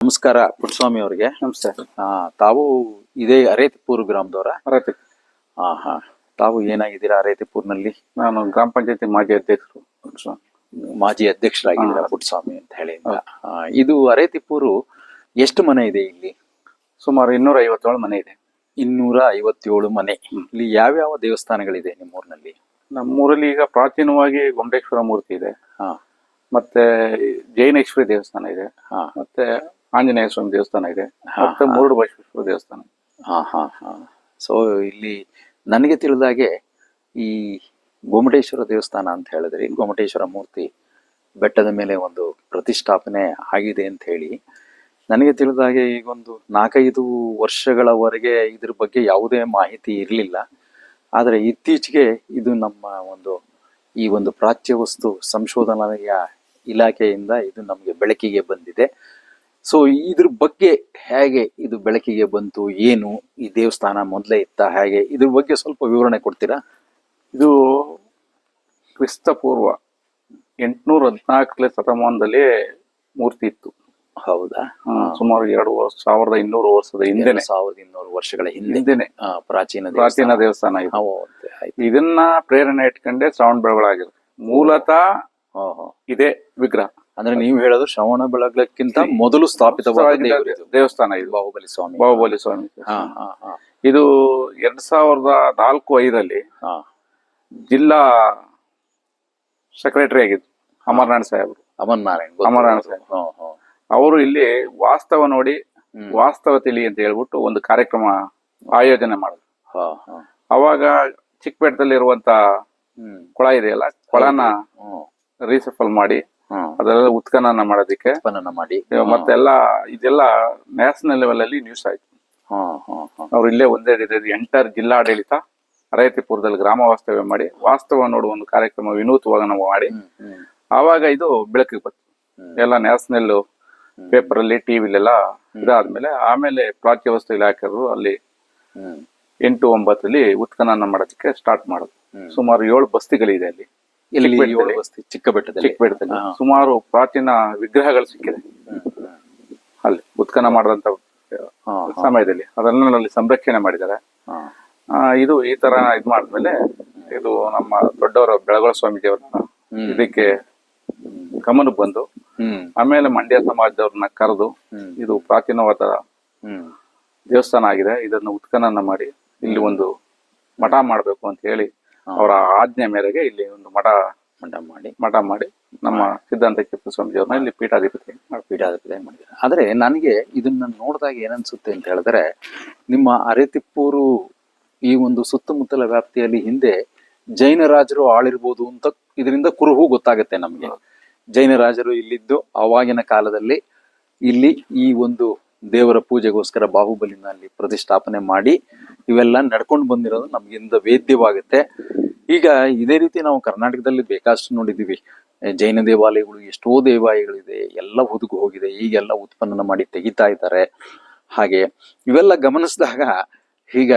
ನಮಸ್ಕಾರ ಪುಟ್ಟಸ್ವಾಮಿ ಅವರಿಗೆ. ನಮಸ್ತೆ. ತಾವು ಇದೇ ಅರೇತಿಪುರ ಗ್ರಾಮದವರ? ಅರೇತಿ ಹಾ ಹಾ ತಾವು ಏನಾಗಿದ್ದೀರಾ ಅರೇತಿಪುರ್ನಲ್ಲಿ? ನಾನು ಗ್ರಾಮ ಪಂಚಾಯತಿ ಮಾಜಿ ಅಧ್ಯಕ್ಷರು. ಪುಟ್ಟಸ್ವಾಮಿ. ಮಾಜಿ ಅಧ್ಯಕ್ಷರಾಗಿದ್ದೀರಾ ಪುಟ್ಟಸ್ವಾಮಿ ಅಂತ ಹೇಳಿ ಆ, ಇದು ಅರೇತಿಪುರು ಎಷ್ಟು ಮನೆ ಇದೆ ಇಲ್ಲಿ? ಸುಮಾರು ಇನ್ನೂರ ಐವತ್ತೇಳು ಮನೆ ಇದೆ. ಇನ್ನೂರ ಐವತ್ತೇಳು ಮನೆ ಇಲ್ಲಿ ಯಾವ್ಯಾವ ದೇವಸ್ಥಾನಗಳಿದೆ ನಿಮ್ಮೂರಿನಲ್ಲಿ? ನಮ್ಮೂರಲ್ಲಿ ಈಗ ಪ್ರಾಚೀನವಾಗಿ ಗೊಂಡೇಶ್ವರ ಮೂರ್ತಿ ಇದೆ. ಹಾ. ಮತ್ತೆ ಜೈನೇಶ್ವರಿ ದೇವಸ್ಥಾನ ಇದೆ. ಹಾ. ಮತ್ತೆ ಆಂಜನೇಯ ಸ್ವಾಮಿ ದೇವಸ್ಥಾನ ಇದೆ. ಮತ್ತೆ ಮುರುಡು ಬಸವೇಶ್ವರ ದೇವಸ್ಥಾನ. ಹಾ ಹಾ ಹಾ. ಸೊ ಇಲ್ಲಿ ನನಗೆ ತಿಳಿದಾಗೆ ಈ ಗೊಮಟೇಶ್ವರ ದೇವಸ್ಥಾನ ಅಂತ ಹೇಳಿದ್ರೆ ಗೋಮಟೇಶ್ವರ ಗೊಮಟೇಶ್ವರ ಮೂರ್ತಿ ಬೆಟ್ಟದ ಮೇಲೆ ಒಂದು ಪ್ರತಿಷ್ಠಾಪನೆ ಆಗಿದೆ ಅಂತ ಹೇಳಿ ನನಗೆ ತಿಳಿದಾಗೆ ಈಗೊಂದು ನಾಲ್ಕೈದು ವರ್ಷಗಳವರೆಗೆ ಇದ್ರ ಬಗ್ಗೆ ಯಾವುದೇ ಮಾಹಿತಿ ಇರಲಿಲ್ಲ. ಆದರೆ ಇತ್ತೀಚೆಗೆ ಇದು ನಮ್ಮ ಒಂದು ಈ ಒಂದು ಪ್ರಾಚ್ಯ ವಸ್ತು ಸಂಶೋಧನೆಯ ಇಲಾಖೆಯಿಂದ ಇದು ನಮಗೆ ಬೆಳಕಿಗೆ ಬಂದಿದೆ. ಸೊ ಇದ್ರ ಬಗ್ಗೆ ಹೇಗೆ ಇದು ಬೆಳಕಿಗೆ ಬಂತು ಏನು ಈ ದೇವಸ್ಥಾನ ಮೊದಲೇ ಇತ್ತ ಹೇಗೆ ಇದ್ರ ಬಗ್ಗೆ ಸ್ವಲ್ಪ ವಿವರಣೆ ಕೊಡ್ತೀರಾ? ಇದು ಕ್ರಿಸ್ತಪೂರ್ವ ಎಂಟುನೂರ ಹದಿನಾಲ್ಕನೇ ಶತಮಾನದಲ್ಲಿ ಮೂರ್ತಿ ಇತ್ತು. ಹೌದಾ? ಸುಮಾರು ಎರಡು ವರ್ಷ ಸಾವಿರದ ಇನ್ನೂರು ವರ್ಷದ ಹಿಂದೆ ಸಾವಿರದ ಇನ್ನೂರು ವರ್ಷಗಳ ಹಿಂದೆ. ಹಿಂದೆನೆ. ಪ್ರಾಚೀನ ಪ್ರಾಚೀನ ದೇವಸ್ಥಾನ. ದೇವಸ್ಥಾನ ಇದು. ಇದನ್ನ ಪ್ರೇರಣೆ ಇಟ್ಕೊಂಡೆ ಶ್ರಾವಣ ಬೆಳಗೊಳಾಗಿರುತ್ತೆ ಮೂಲತಃ. ಇದೆ ವಿಗ್ರಹ. ಅಂದ್ರೆ ನೀವು ಹೇಳೋದು ಶ್ರವಣ ಬೆಳಗ್ಲಕ್ಕಿಂತ ಮೊದಲು ಸ್ಥಾಪಿತವಾದ ದೇವಸ್ಥಾನ ಇದು ಬಾಹುಬಲಿ ಸ್ವಾಮಿ ಬಾಹುಬಲಿ ಸ್ವಾಮಿ ಹಾ ಹಾ ಹಾ ಇದು ಎರಡ್ ಸಾವಿರದ ನಾಲ್ಕು ಐದರಲ್ಲಿ ಹಾ ಜಿಲ್ಲಾ ಸೆಕ್ರೆಟರಿ ಆಗಿದ್ರು ಅಮರನಾಥ್ ಸಾಹೇಬರು ಅಮನ್ ನಾರಾಯಣ್ ಗೊತ್ತು. ಅಮರನಾಥ್ ಸಾಹೇಬ್. ಅವರು ಇಲ್ಲಿ ವಾಸ್ತವ ನೋಡಿ. ವಾಸ್ತವ ತಿಳಿ ಅಂತ ಹೇಳ್ಬಿಟ್ಟು ಒಂದು ಕಾರ್ಯಕ್ರಮ ಆಯೋಜನೆ ಮಾಡಿದ್ರು. ಅವಾಗ ಚಿಕ್ಕಪೇಟದಲ್ಲಿ ಇರುವಂತ. ಕೊಳ ಇದೆಯಲ್ಲ ಕೊಳನ. ರೀಸಫಲ್ ಮಾಡಿ. ಅದೆಲ್ಲ ಉತ್ಖನನ ಮಾಡೋದಕ್ಕೆ. ಉತ್ಪನ್ನ ಮಾಡಿ. ಮತ್ತೆಲ್ಲ ಇದೆಲ್ಲ ನ್ಯಾಷನಲ್ ಲೆವೆಲ್ ಅಲ್ಲಿ ನ್ಯೂಸ್ ಆಯ್ತು. ಅವ್ರು ಇಲ್ಲೇ ಒಂದೇ ಎಂಟರ್ ಜಿಲ್ಲಾಡಳಿತ ಅರೈತಿಪುರದಲ್ಲಿ ಗ್ರಾಮ ವಾಸ್ತವ್ಯ ಮಾಡಿ ವಾಸ್ತವ ನೋಡುವ ಒಂದು ಕಾರ್ಯಕ್ರಮ ವಿನೂತವಾಗಿ ನಾವು ಮಾಡಿ. ಆವಾಗ ಇದು ಬೆಳಕಿಗೆ ಬಂತು. ಎಲ್ಲ ನ್ಯಾಷನಲ್ ಪೇಪರ್ ಅಲ್ಲಿ ಟಿವಿಲೆಲ್ಲ ಇದಾದ್ಮೇಲೆ ಆಮೇಲೆ ಪ್ರಾಚ್ಯ ವಸ್ತು ಇಲಾಖೆಯವರು ಅಲ್ಲಿ. ಎಂಟು ಒಂಬತ್ತಲ್ಲಿ ಉತ್ಖನನ ಮಾಡೋದಕ್ಕೆ ಸ್ಟಾರ್ಟ್ ಮಾಡೋದು. ಸುಮಾರು ಏಳು ಬಸ್ತಿಗಳಿದೆ ಅಲ್ಲಿ. ಇಲ್ಲಿ. ಏಳು ಬಸ್ತಿ ಚಿಕ್ಕಬೇಡದಲ್ಲಿ ಹಾ. ಸುಮಾರು ಪ್ರಾಚೀನ ವಿಗ್ರಹಗಳು ಸಿಕ್ಕಿದೆ. ಅಲ್ಲಿ ಉತ್ಖನ ಮಾಡಿದಂತ ಸಮಯದಲ್ಲಿ ಅದನ್ನಲ್ಲಿ ಸಂರಕ್ಷಣೆ ಮಾಡಿದ್ದಾರೆ ಇದು ಈ ತರ ಇದ್ ಮಾಡಿದ್ಮೇಲೆ ಇದು ನಮ್ಮ ದೊಡ್ಡವರ ಬೆಳಗೊಳ ಸ್ವಾಮೀಜಿಯವ್ರನ್ನ. ಇದಕ್ಕೆ ಗಮನ ಬಂದು ಆಮೇಲೆ ಮಂಡ್ಯ ಸಮಾಜದವ್ರನ್ನ ಕರೆದು ಇದು ಪ್ರಾಚೀನವಾದ. ದೇವಸ್ಥಾನ ಆಗಿದೆ ಇದನ್ನು ಉತ್ಖನನ ಮಾಡಿ ಇಲ್ಲಿ ಒಂದು ಮಠ ಮಾಡಬೇಕು ಅಂತ ಹೇಳಿ ಅವರ ಆಜ್ಞೆ ಮೇರೆಗೆ ಇಲ್ಲಿ ಒಂದು ಮಠ ಮಠ ಮಾಡಿ. ಮಠ ಮಾಡಿ ನಮ್ಮ ಸಿದ್ಧಾಂತ ಕಿಪ್ಪು ಸ್ವಾಮೀಜಿಯವ್ರನ್ನ ಇಲ್ಲಿ ಪೀಠಾಧಿಪತಿ ಪೀಠಾಧಿಪತಿ ಮಾಡಿದ್ದಾರೆ ಆದ್ರೆ ನನಗೆ ಇದನ್ನ ನೋಡಿದಾಗ ಏನನ್ಸುತ್ತೆ ಅಂತ ಹೇಳಿದ್ರೆ ನಿಮ್ಮ ಅರೆತಿಪ್ಪೂರು ಈ ಒಂದು ಸುತ್ತಮುತ್ತಲ ವ್ಯಾಪ್ತಿಯಲ್ಲಿ ಹಿಂದೆ ಜೈನ ರಾಜರು ಆಳಿರ್ಬೋದು ಅಂತ ಇದರಿಂದ ಕುರುಹು ಗೊತ್ತಾಗುತ್ತೆ ನಮಗೆ. ಜೈನ ರಾಜರು ಇಲ್ಲಿದ್ದು ಅವಾಗಿನ ಕಾಲದಲ್ಲಿ ಇಲ್ಲಿ ಈ ಒಂದು ದೇವರ ಪೂಜೆಗೋಸ್ಕರ ಬಾಹುಬಲಿನ ಅಲ್ಲಿ ಪ್ರತಿಷ್ಠಾಪನೆ ಮಾಡಿ ಇವೆಲ್ಲ ನಡ್ಕೊಂಡು ಬಂದಿರೋದು ನಮ್ಗಿಂದ ವೇದ್ಯವಾಗುತ್ತೆ. ಈಗ ಇದೇ ರೀತಿ ನಾವು ಕರ್ನಾಟಕದಲ್ಲಿ ಬೇಕಾಷ್ಟು ನೋಡಿದ್ದೀವಿ. ಜೈನ ದೇವಾಲಯಗಳು ಎಷ್ಟೋ ದೇವಾಲಯಗಳಿದೆ, ಎಲ್ಲ ಹುದುಗು ಹೋಗಿದೆ, ಈಗೆಲ್ಲ ಉತ್ಪನ್ನ ಮಾಡಿ ತೆಗಿತಾ ಇದ್ದಾರೆ. ಹಾಗೆ ಇವೆಲ್ಲ ಗಮನಿಸಿದಾಗ ಈಗ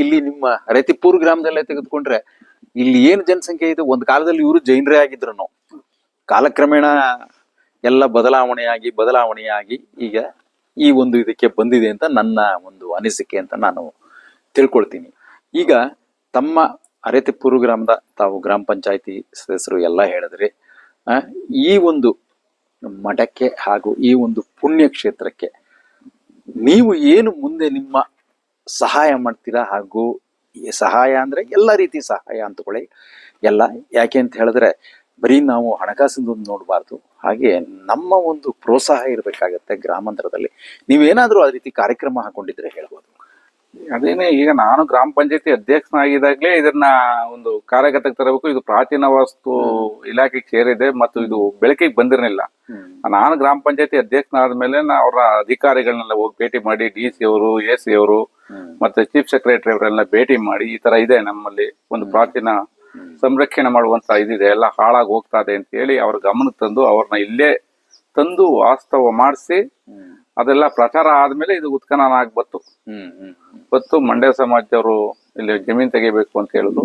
ಇಲ್ಲಿ ನಿಮ್ಮ ರತಿಪುರ್ ಗ್ರಾಮದಲ್ಲೇ ತೆಗೆದುಕೊಂಡ್ರೆ ಇಲ್ಲಿ ಏನು ಜನಸಂಖ್ಯೆ ಇದೆ? ಒಂದು ಕಾಲದಲ್ಲಿ ಇವರು ಜೈನರೇ ಆಗಿದ್ರು ಕಾಲಕ್ರಮೇಣ ಎಲ್ಲ ಬದಲಾವಣೆಯಾಗಿ ಬದಲಾವಣೆಯಾಗಿ ಈಗ ಈ ಒಂದು ಇದಕ್ಕೆ ಬಂದಿದೆ ಅಂತ ನನ್ನ ಒಂದು ಅನಿಸಿಕೆ ಅಂತ ನಾನು ತಿಳ್ಕೊಳ್ತೀನಿ. ಈಗ ತಮ್ಮ ಅರೆತಿಪ್ಪೂರು ಗ್ರಾಮದ ತಾವು ಗ್ರಾಮ ಪಂಚಾಯಿತಿ ಸದಸ್ಯರು ಎಲ್ಲ ಹೇಳಿದ್ರೆ ಈ ಒಂದು ಮಠಕ್ಕೆ ಹಾಗೂ ಈ ಒಂದು ಪುಣ್ಯ ಕ್ಷೇತ್ರಕ್ಕೆ ನೀವು ಏನು ಮುಂದೆ ನಿಮ್ಮ ಸಹಾಯ ಮಾಡ್ತೀರಾ ಹಾಗೂ ಸಹಾಯ ಅಂದ್ರೆ ಎಲ್ಲ ರೀತಿ ಸಹಾಯ ಅಂತಕೊಳ್ಳಿ. ಎಲ್ಲ ಯಾಕೆ ಅಂತ ಹೇಳಿದ್ರೆ ಬರೀ ನಾವು ಹಣಕಾಸಿಂದ ನೋಡಬಾರ್ದು ಹಾಗೆ ನಮ್ಮ ಒಂದು ಪ್ರೋತ್ಸಾಹ ಇರಬೇಕಾಗತ್ತೆ ಗ್ರಾಮಾಂತರದಲ್ಲಿ. ನೀವೇನಾದರೂ ಆ ರೀತಿ ಕಾರ್ಯಕ್ರಮ ಹಾಕೊಂಡಿದ್ರೆ ಹೇಳ್ಬೋದು. ಅದೇನೆ ಈಗ ನಾನು ಗ್ರಾಮ ಪಂಚಾಯತಿ ಅಧ್ಯಕ್ಷನಾಗಿದ್ದಾಗಲೇ ಇದನ್ನ ಒಂದು ಕಾರ್ಯಗತಕ್ಕೆ ತರಬೇಕು. ಇದು ಪ್ರಾಚೀನ ವಸ್ತು ಇಲಾಖೆಗೆ ಸೇರಿದೆ ಮತ್ತು ಇದು ಬೆಳಕಿಗೆ ಬಂದಿರಲಿಲ್ಲ. ನಾನು ಗ್ರಾಮ ಪಂಚಾಯತಿ ಅಧ್ಯಕ್ಷನಾದ ಮೇಲೆ ನಾ ಅವರ ಅಧಿಕಾರಿಗಳನ್ನೆಲ್ಲ ಹೋಗಿ ಭೇಟಿ ಮಾಡಿ ಡಿ ಸಿ ಅವರು ಎ ಸಿ ಅವರು ಮತ್ತೆ ಚೀಫ್ ಸೆಕ್ರೆಟರಿ ಅವರೆಲ್ಲ ಭೇಟಿ ಮಾಡಿ ಈ ತರ ಇದೆ ನಮ್ಮಲ್ಲಿ ಒಂದು ಪ್ರಾಚೀನ ಸಂರಕ್ಷಣೆ ಮಾಡುವಂತ ಇದಿದೆ. ಎಲ್ಲ ಹಾಳಾಗಿ ಹೋಗ್ತಾ ಇದೆ ಅಂತ ಹೇಳಿ ಅವ್ರ ಗಮನಕ್ಕೆ ತಂದು ಅವ್ರನ್ನ ಇಲ್ಲೇ ತಂದು ವಾಸ್ತವ ಮಾಡಿಸಿ ಅದೆಲ್ಲ ಪ್ರಚಾರ ಆದ್ಮೇಲೆ ಇದು ಉತ್ಖನನ ಆಗಿ ಬತ್ತು ಬತ್ತು ಮಂಡ್ಯ ಸಮಾಜದವರು ಇಲ್ಲಿ ಜಮೀನ್ ತೆಗಿಬೇಕು ಅಂತ ಹೇಳಿದ್ರು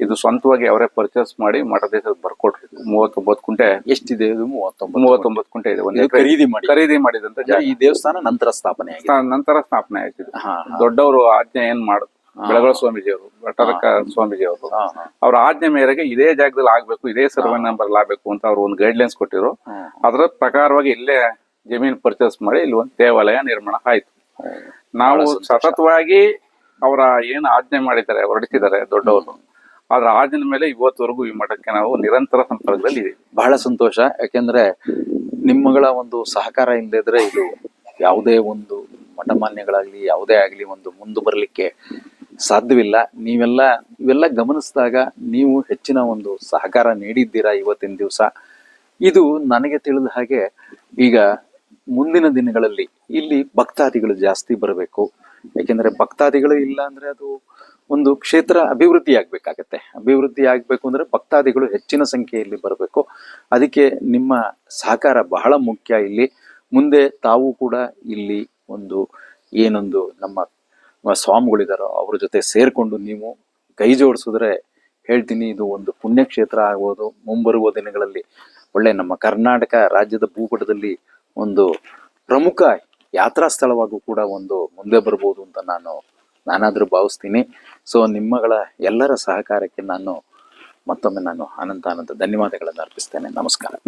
ಇದು ಸ್ವಂತವಾಗಿ ಅವರೇ ಪರ್ಚೇಸ್ ಮಾಡಿ ಮಠ ಹೆಸರು ಬರ್ಕೊಟ್ರು. ಮೂವತ್ತೊಂಬತ್ತು ಕುಂಟೆ ಎಷ್ಟಿದೆ ಇದು? ಮೂವತ್ತೊಂಬತ್ತು ಮೂವತ್ತೊಂಬತ್ತು ಕುಂಟೆ ಇದೆ. ಒಂದು ಖರೀದಿ ಮಾಡಿ ಖರೀದಿ ಮಾಡಿದಂತ ಈ ದೇವಸ್ಥಾನ ನಂತರ ಸ್ಥಾಪನೆ ನಂತರ ಸ್ಥಾಪನೆ ಆಯ್ತು ಇದು. ಹಾ, ಹಾ. ದೊಡ್ಡವರು ಆಜ್ಞೆ ಏನ್ ಮಾಡುದು ಬೆಳಗಳ ಸ್ವಾಮೀಜಿಯವರು ಅವರು ಸ್ವಾಮೀಜಿಯವರು. ಸ್ವಾಮೀಜಿ ಅವರು ಅವ್ರ ಆಜ್ಞೆ ಮೇರೆಗೆ ಇದೇ ಜಾಗದಲ್ಲಿ ಆಗ್ಬೇಕು ಇದೇ ಸರ್ವೆ ನಂಬರ್ ಆಗ್ಬೇಕು ಅಂತ ಅವ್ರು ಒಂದು ಗೈಡ್ಲೈನ್ಸ್ ಕೊಟ್ಟಿದ್ರು. ಅದರ ಪ್ರಕಾರವಾಗಿ ಇಲ್ಲೇ ಜಮೀನ್ ಪರ್ಚೇಸ್ ಮಾಡಿ ಇಲ್ಲಿ ಒಂದು ದೇವಾಲಯ ನಿರ್ಮಾಣ ಆಯ್ತು. ನಾವು ಸತತವಾಗಿ ಅವರ ಏನು ಆಜ್ಞೆ ಮಾಡಿದ್ದಾರೆ ಹೊರಡಿಸಿದ್ದಾರೆ ದೊಡ್ಡವರು. ಅದ್ರ ಆಜ್ಞೆ ಮೇಲೆ ಇವತ್ತವರೆಗೂ ಈ ಮಠಕ್ಕೆ ನಾವು ನಿರಂತರ ಸಂಪರ್ಕದಲ್ಲಿ ಇದೀವಿ. ಬಹಳ ಸಂತೋಷ. ಯಾಕೆಂದ್ರೆ ನಿಮ್ಮಗಳ ಒಂದು ಸಹಕಾರ ಇಲ್ಲದಿದ್ರೆ ಇದು ಯಾವುದೇ ಒಂದು ಮಠಮಾನ್ಯಗಳಾಗ್ಲಿ ಯಾವುದೇ ಆಗ್ಲಿ ಒಂದು ಮುಂದೆ ಬರಲಿಕ್ಕೆ ಸಾಧ್ಯವಿಲ್ಲ. ನೀವೆಲ್ಲ, ಇವೆಲ್ಲ ಗಮನಿಸಿದಾಗ ನೀವು ಹೆಚ್ಚಿನ ಒಂದು ಸಹಕಾರ ನೀಡಿದ್ದೀರಾ ಇವತ್ತಿನ ದಿವಸ? ಇದು ನನಗೆ ತಿಳಿದ ಹಾಗೆ ಈಗ ಮುಂದಿನ ದಿನಗಳಲ್ಲಿ ಇಲ್ಲಿ ಭಕ್ತಾದಿಗಳು ಜಾಸ್ತಿ ಬರಬೇಕು. ಯಾಕೆಂದ್ರೆ ಭಕ್ತಾದಿಗಳು ಇಲ್ಲ ಅಂದ್ರೆ ಅದು ಒಂದು ಕ್ಷೇತ್ರ ಅಭಿವೃದ್ಧಿ ಆಗ್ಬೇಕಾಗತ್ತೆ. ಅಭಿವೃದ್ಧಿ ಆಗ್ಬೇಕು ಅಂದ್ರೆ ಭಕ್ತಾದಿಗಳು ಹೆಚ್ಚಿನ ಸಂಖ್ಯೆಯಲ್ಲಿ ಬರಬೇಕು. ಅದಕ್ಕೆ ನಿಮ್ಮ ಸಹಕಾರ ಬಹಳ ಮುಖ್ಯ ಇಲ್ಲಿ. ಮುಂದೆ ತಾವು ಕೂಡ ಇಲ್ಲಿ ಒಂದು ಏನೊಂದು ನಮ್ಮ ಸ್ವಾಮಿಗಳಿದಾರೋ, ಅವ್ರ ಜೊತೆ ಸೇರ್ಕೊಂಡು ನೀವು ಕೈ ಜೋಡಿಸಿದ್ರೆ ಹೇಳ್ತೀನಿ, ಇದು ಒಂದು ಪುಣ್ಯಕ್ಷೇತ್ರ ಆಗ್ಬೋದು. ಮುಂಬರುವ ದಿನಗಳಲ್ಲಿ ಒಳ್ಳೆ ನಮ್ಮ ಕರ್ನಾಟಕ ರಾಜ್ಯದ ಭೂಪಟದಲ್ಲಿ ಒಂದು ಪ್ರಮುಖ ಯಾತ್ರಾ ಸ್ಥಳವಾಗೂ ಕೂಡ ಒಂದು ಮುಂದೆ ಬರ್ಬೋದು ಅಂತ ನಾನು ನಾನಾದರೂ ಭಾವಿಸ್ತೀನಿ. ಸೊ ನಿಮ್ಮಗಳ ಎಲ್ಲರ ಸಹಕಾರಕ್ಕೆ ನಾನು ಮತ್ತೊಮ್ಮೆ ನಾನು ಅನಂತ ಅನಂತ ಧನ್ಯವಾದಗಳನ್ನು ಅರ್ಪಿಸ್ತೇನೆ. ನಮಸ್ಕಾರ.